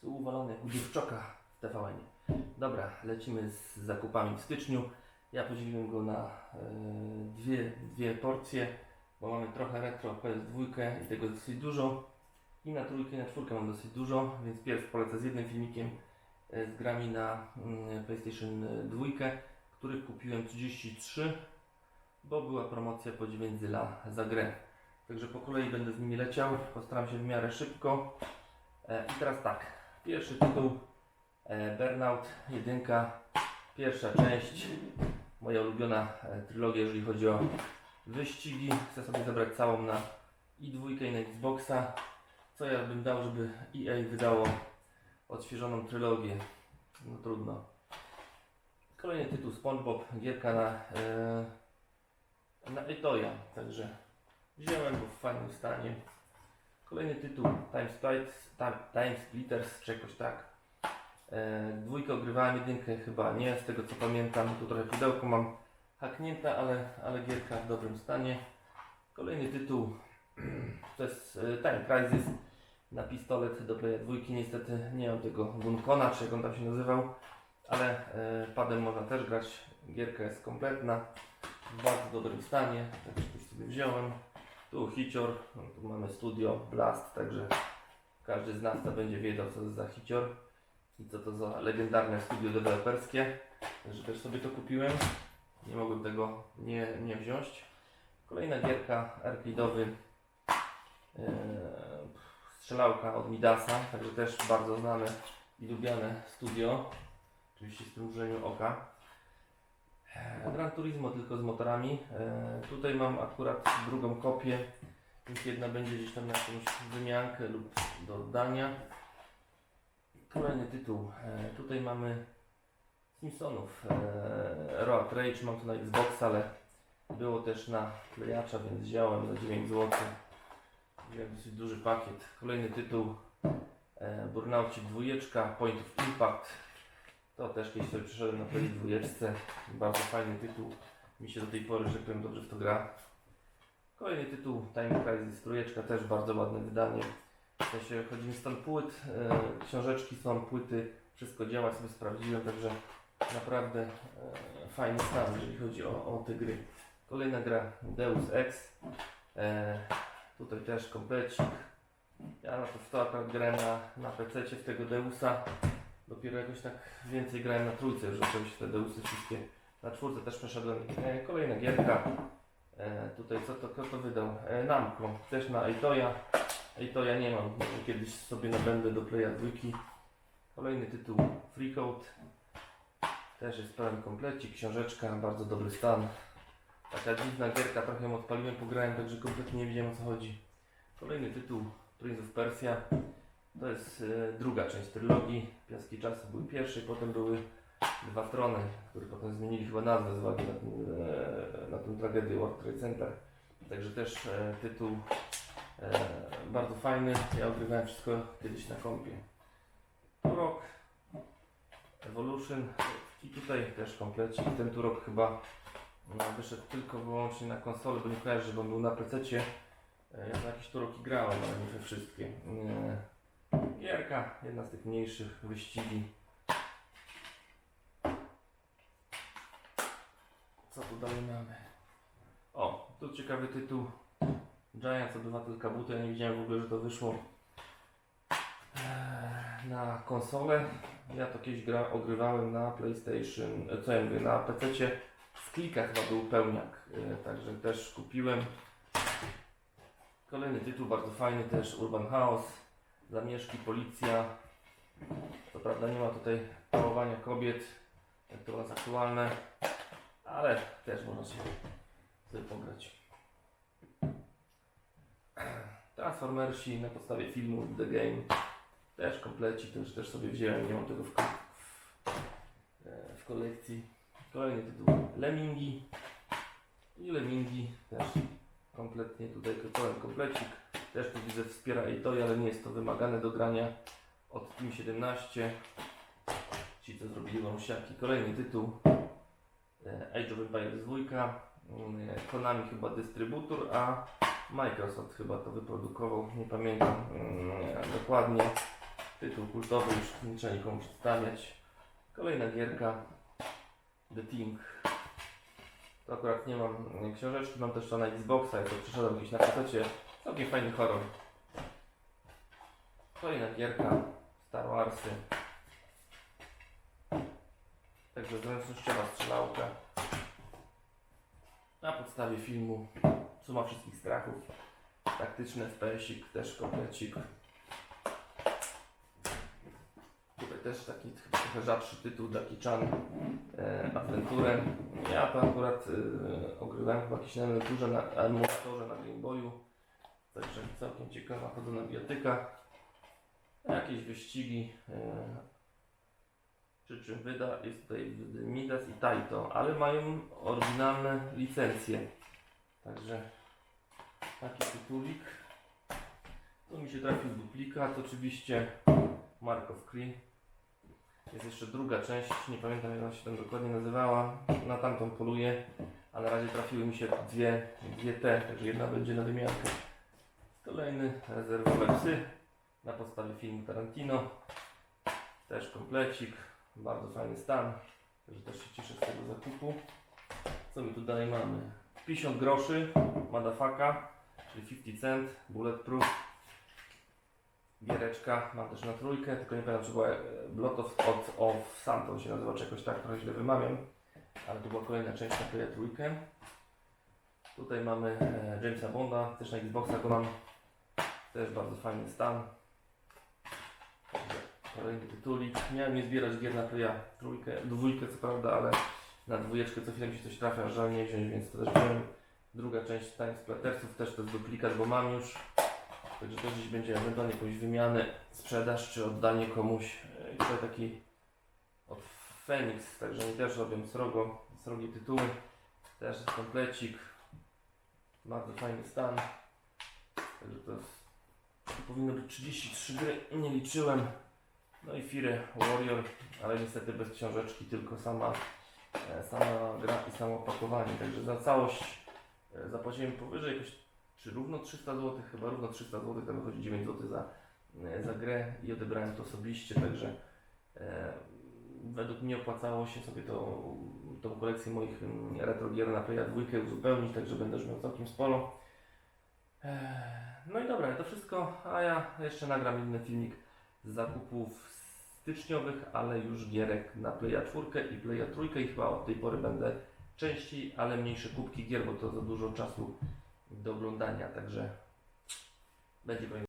Stół uwalony u dziewczoka w tvn Dobra, lecimy z zakupami w styczniu. Ja podzieliłem go na e, dwie, dwie porcje, bo mamy trochę retro PS2 i tego dosyć dużo. I na trójkę i na czwórkę mam dosyć dużo, więc pierw polecę z jednym filmikiem e, z grami na mm, PlayStation 2, których kupiłem 33, bo była promocja po 9 zyla za grę. Także po kolei będę z nimi leciał, postaram się w miarę szybko. E, I teraz tak, pierwszy tytuł e, Burnout 1, pierwsza część, moja ulubiona e, trylogia, jeżeli chodzi o wyścigi. Chcę sobie zebrać całą na i dwójkę i na Xboxa. Co ja bym dał, żeby EA wydało odświeżoną trylogię? No trudno. Kolejny tytuł SpongeBob, gierka na, e, na Etoya, także wziąłem go w fajnym stanie. Kolejny tytuł Time, Splitters, Time, Splitters, czy jakoś tak. E, dwójkę ogrywałem, jedynkę chyba nie, z tego co pamiętam. Tu trochę pudełko mam haknięte, ale, ale gierka w dobrym stanie. Kolejny tytuł to jest e, Time Crisis na pistolet do Playa 2. Niestety nie mam tego Gunkona, czy jak on tam się nazywał, ale e, padem można też grać. Gierka jest kompletna, w bardzo dobrym stanie, także już sobie wziąłem. Tu hicior, no, tu mamy studio Blast, także każdy z nas to będzie wiedział co to za hicior i co to za legendarne studio deweloperskie. Także też sobie to kupiłem. Nie mogłem tego nie, nie wziąć. Kolejna gierka arcade'owy e, strzelałka od Midasa, także też bardzo znane i lubiane studio. Oczywiście z przymrużeniem oka. Gran Turismo tylko z motorami. E, tutaj mam akurat drugą kopię, więc jedna będzie gdzieś tam na jakąś wymiankę lub do oddania. Kolejny tytuł. E, tutaj mamy Simpsonów. E, Road Rage mam to na Xbox, ale było też na Playacza, więc wziąłem za 9 zł. Wziąłem dosyć duży pakiet. Kolejny tytuł Burnaucik 2, Point of Impact. To też kiedyś sobie przyszedłem na Play 2. Bardzo fajny tytuł. Mi się do tej pory, że powiem, dobrze w to gra. Kolejny tytuł Time Crisis trójeczka, też bardzo ładne wydanie. W sensie chodzi mi stan płyt, e, książeczki są, płyty, wszystko działa, sobie sprawdziłem, także naprawdę e, fajny stan, jeżeli chodzi o, o te gry. Kolejna gra Deus Ex. E, tutaj też komplecik. Ja na to w to akurat grałem na, na PC w tego Deusa. Dopiero jakoś tak więcej grałem na trójce, już zaczęły się te Deusy wszystkie. Na czwórce też przeszedłem. E, kolejna gierka. E, tutaj co to, kto to wydał? E, Namco. Też na Etoya. Etoya nie mam. Kiedyś sobie nabędę do Playa 2. Kolejny tytuł Freakout. Też jest pełen komplecik, książeczka, bardzo dobry stan. Taka dziwna gierka, trochę ją odpaliłem, pograłem, także kompletnie nie wiedziałem o co chodzi. Kolejny tytuł Prince of Persia. To jest e, druga część trylogii. Piaski czasu były pierwsze, potem były dwa trony, które potem zmienili chyba nazwę z uwagi na, e, na tę tragedię World Trade Center. Także też e, tytuł bardzo fajny. Ja ogrywałem wszystko kiedyś na kompie. Turok, Evolution i tutaj też komplecik. Ten Turok chyba wyszedł tylko wyłącznie na konsolę, bo nie kojarzę, bo on był na PC. Ja na jakieś Turoki grałem, ale nie we wszystkie. E, Gierka, jedna z tych mniejszych wyścigi. Co tu dalej mamy? O, tu ciekawy tytuł. Giants Obywatel Kabuto. Ja nie wiedziałem w ogóle, że to wyszło eee, na konsolę. Ja to kiedyś gra, ogrywałem na PlayStation, e, co ja mówię, na PC. W klikach chyba był pełniak, e, także też kupiłem. Kolejny tytuł, bardzo fajny też, Urban House. Zamieszki, policja. Co prawda nie ma tutaj pałowania kobiet, jak to u nas aktualne, ale też można się sobie pograć. Transformersi na podstawie filmu The Game. Też kompleci, też, też sobie wziąłem, nie mam tego w, w, kolekcji. Kolejny tytuł Lemmingi. I Lemmingi też kompletnie tutaj pełen komplecik. Też tu widzę wspiera Etoy, ale nie jest to wymagane do grania od Team 17. Ci co zrobili łąsiaki. Kolejny tytuł e, Age of Empires 2. Mm, Konami chyba dystrybutor, a Microsoft chyba to wyprodukował, nie pamiętam mm, dokładnie. Tytuł kultowy, już nie trzeba nikomu przedstawiać. Kolejna gierka. The Thing. To akurat nie mam mm, książeczki, mam też to na Xboxa, jak to przeszedłem gdzieś na kasecie. Całkiem fajny horror. Kolejna gierka. Star Warsy. Także zręcznościowa strzelałka. Na podstawie filmu Suma wszystkich strachów. Taktyczny FPS-ik, też komplecik. Tutaj też taki trochę rzadszy tytuł, Jackie Chan e. Ja to akurat e, ogrywałem na emeryturze, na emulatorze na Game Boyu. Także całkiem ciekawa chodzona biotyka. Jakieś wyścigi. E, przy czym wyda jest tutaj Midas i Taito, ale mają oryginalne licencje. Także taki tytulik. Tu mi się trafił duplikat, oczywiście Mark of Cree. Jest jeszcze druga część, nie pamiętam jak ona się tam dokładnie nazywała. Na tamtą poluję, a na razie trafiły mi się dwie, dwie te, także jedna będzie na wymiankę. Kolejny rezerwowe psy na podstawie filmu Tarantino. Też komplecik, bardzo fajny stan, także też się cieszę z tego zakupu. Co my tu dalej mamy? 50 groszy, Madafaka, czyli 50 cent, bulletproof. Giereczka, mam też na trójkę, tylko nie pamiętam czy była e, Blot of, of, of Santo się nazywa, czy jakoś tak, trochę źle wymawiam. Ale to była kolejna część na trójkę. Tutaj mamy e, Jamesa Bonda, też na Xboxa go mam. Też bardzo fajny stan. Kolejny tytulik. Miałem nie zbierać gier na Playa trójkę, dwójkę co prawda, ale na dwójeczkę co chwilę mi się coś trafia, żal nie wziąć, więc to też wziąłem. Druga część Time Splattersów też to jest duplikat, bo mam już. Także to gdzieś będzie ewentualnie jakąś wymianę, sprzedaż czy oddanie komuś. E, tutaj taki od Phoenix, także oni też robią srogo, srogie tytuły. Też jest komplecik. Bardzo fajny stan. Także to jest, powinno być 33 gry, nie liczyłem. No i Fire Warrior, ale niestety bez książeczki, tylko sama, e, sama gra i samo opakowanie. Także za całość e, zapłaciłem powyżej jakoś czy równo 300 zł, chyba równo 300 zł, tam wychodzi 9 zł za, e, za grę i odebrałem to osobiście, także e, według mnie opłacało się sobie to, tą kolekcję moich mm, retro gier na Playa 2 uzupełnić, także będę już miał całkiem sporo. E, no i dobra, to wszystko, a ja jeszcze nagram inny filmik z zakupów styczniowych, ale już gierek na Playa 4 i Playa 3 i chyba od tej pory będę częściej, ale mniejsze kubki gier, bo to za dużo czasu do oglądania, także będzie pewnie